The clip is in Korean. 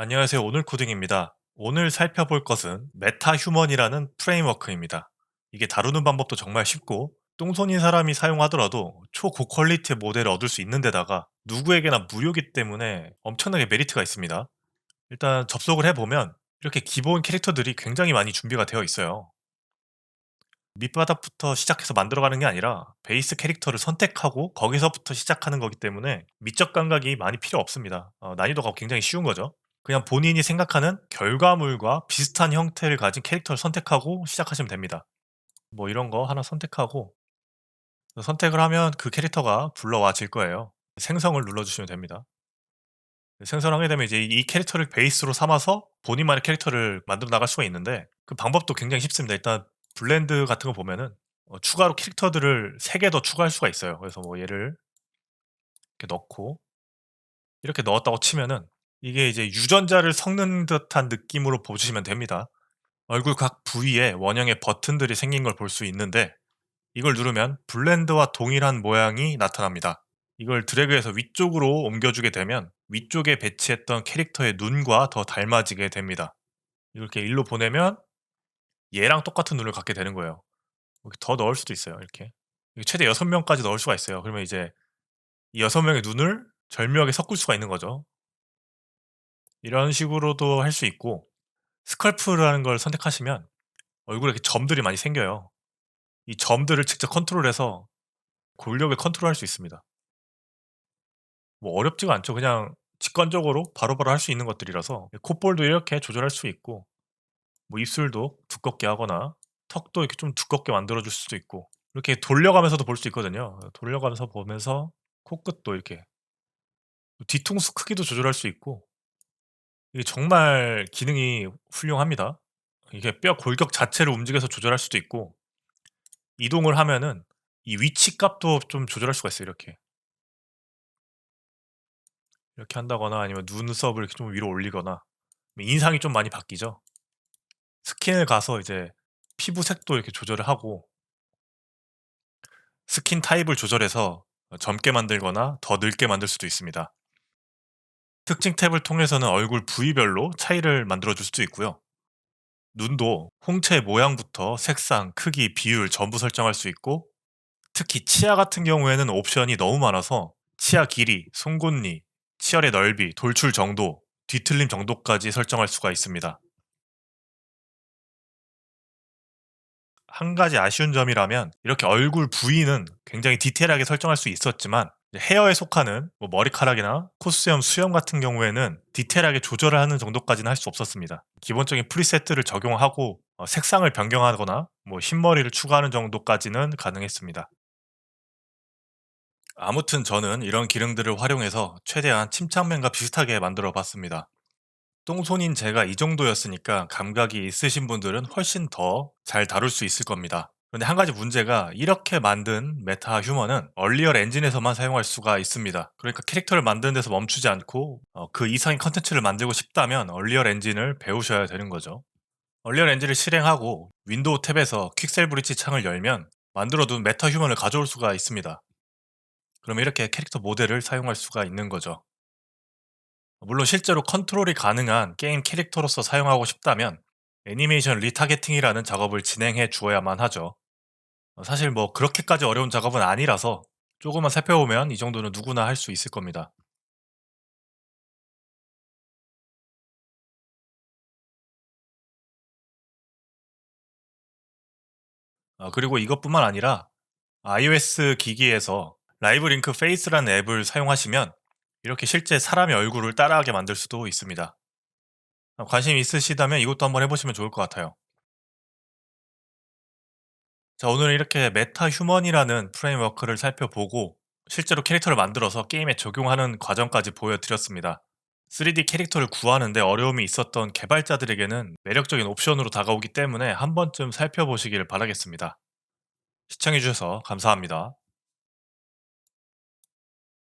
안녕하세요. 오늘 코딩입니다. 오늘 살펴볼 것은 메타 휴먼이라는 프레임워크입니다. 이게 다루는 방법도 정말 쉽고 똥손인 사람이 사용하더라도 초고퀄리티의 모델을 얻을 수 있는 데다가 누구에게나 무료이기 때문에 엄청나게 메리트가 있습니다. 일단 접속을 해보면 이렇게 기본 캐릭터들이 굉장히 많이 준비가 되어 있어요. 밑바닥부터 시작해서 만들어가는 게 아니라 베이스 캐릭터를 선택하고 거기서부터 시작하는 거기 때문에 미적 감각이 많이 필요 없습니다. 어, 난이도가 굉장히 쉬운 거죠. 그냥 본인이 생각하는 결과물과 비슷한 형태를 가진 캐릭터를 선택하고 시작하시면 됩니다. 뭐 이런 거 하나 선택하고 선택을 하면 그 캐릭터가 불러와질 거예요. 생성을 눌러주시면 됩니다. 생성을 하게 되면 이제 이 캐릭터를 베이스로 삼아서 본인만의 캐릭터를 만들어 나갈 수가 있는데 그 방법도 굉장히 쉽습니다. 일단 블렌드 같은 거 보면은 어, 추가로 캐릭터들을 3개 더 추가할 수가 있어요. 그래서 뭐 얘를 이렇게 넣고 이렇게 넣었다고 치면은 이게 이제 유전자를 섞는 듯한 느낌으로 보시면 됩니다. 얼굴 각 부위에 원형의 버튼들이 생긴 걸 볼 수 있는데 이걸 누르면 블렌드와 동일한 모양이 나타납니다. 이걸 드래그해서 위쪽으로 옮겨주게 되면 위쪽에 배치했던 캐릭터의 눈과 더 닮아지게 됩니다. 이렇게 일로 보내면 얘랑 똑같은 눈을 갖게 되는 거예요. 여기 더 넣을 수도 있어요. 이렇게 최대 6명까지 넣을 수가 있어요. 그러면 이제 이 6명의 눈을 절묘하게 섞을 수가 있는 거죠. 이런 식으로도 할 수 있고 스컬프라는 걸 선택하시면 얼굴에 이렇게 점들이 많이 생겨요. 이 점들을 직접 컨트롤해서 골격을 컨트롤할 수 있습니다. 뭐 어렵지가 않죠. 그냥 직관적으로 바로바로 할 수 있는 것들이라서 콧볼도 이렇게 조절할 수 있고 뭐 입술도 두껍게 하거나 턱도 이렇게 좀 두껍게 만들어 줄 수도 있고 이렇게 돌려가면서도 볼 수 있거든요. 돌려가면서 보면서 코끝도 이렇게 뒤통수 크기도 조절할 수 있고 이게 정말 기능이 훌륭합니다. 이게 뼈 골격 자체를 움직여서 조절할 수도 있고 이동을 하면은 이 위치 값도 좀 조절할 수가 있어요, 이렇게. 이렇게 한다거나 아니면 눈썹을 이렇게 좀 위로 올리거나 인상이 좀 많이 바뀌죠. 스킨을 가서 이제 피부 색도 이렇게 조절을 하고 스킨 타입을 조절해서 젊게 만들거나 더 늙게 만들 수도 있습니다. 특징 탭을 통해서는 얼굴 부위별로 차이를 만들어 줄 수도 있고요. 눈도 홍채 모양부터 색상, 크기, 비율 전부 설정할 수 있고 특히 치아 같은 경우에는 옵션이 너무 많아서 치아 길이, 송곳니, 치열의 넓이, 돌출 정도, 뒤틀림 정도까지 설정할 수가 있습니다. 한 가지 아쉬운 점이라면 이렇게 얼굴 부위는 굉장히 디테일하게 설정할 수 있었지만 헤어에 속하는 뭐 머리카락이나 코수염, 수염 같은 경우에는 디테일하게 조절을 하는 정도까지는 할 수 없었습니다. 기본적인 프리세트를 적용하고 어, 색상을 변경하거나 뭐 흰머리를 추가하는 정도까지는 가능했습니다. 아무튼 저는 이런 기능들을 활용해서 최대한 침착맨과 비슷하게 만들어 봤습니다. 똥손인 제가 이 정도였으니까 감각이 있으신 분들은 훨씬 더 잘 다룰 수 있을 겁니다. 그런데 한 가지 문제가 이렇게 만든 메타 휴먼은 얼리얼 엔진에서만 사용할 수가 있습니다. 그러니까 캐릭터를 만드는 데서 멈추지 않고 어, 그 이상의 컨텐츠를 만들고 싶다면 얼리얼 엔진을 배우셔야 되는 거죠. 얼리얼 엔진을 실행하고 윈도우 탭에서 퀵셀 브릿지 창을 열면 만들어둔 메타 휴먼을 가져올 수가 있습니다. 그럼 이렇게 캐릭터 모델을 사용할 수가 있는 거죠. 물론 실제로 컨트롤이 가능한 게임 캐릭터로서 사용하고 싶다면 애니메이션 리타겟팅이라는 작업을 진행해 주어야만 하죠. 어, 사실 뭐 그렇게까지 어려운 작업은 아니라서 조금만 살펴보면 이 정도는 누구나 할 수 있을 겁니다. 아, 그리고 이것뿐만 아니라 iOS 기기에서 라이브 링크 페이스라는 앱을 사용하시면 이렇게 실제 사람의 얼굴을 따라하게 만들 수도 있습니다. 아, 관심 있으시다면 이것도 한번 해 보시면 좋을 것 같아요. 자, 오늘은 이렇게 메타 휴먼이라는 프레임워크를 살펴보고 실제로 캐릭터를 만들어서 게임에 적용하는 과정까지 보여드렸습니다. 3D 캐릭터를 구하는데 어려움이 있었던 개발자들에게는 매력적인 옵션으로 다가오기 때문에 한 번쯤 살펴보시길 바라겠습니다. 시청해주셔서 감사합니다.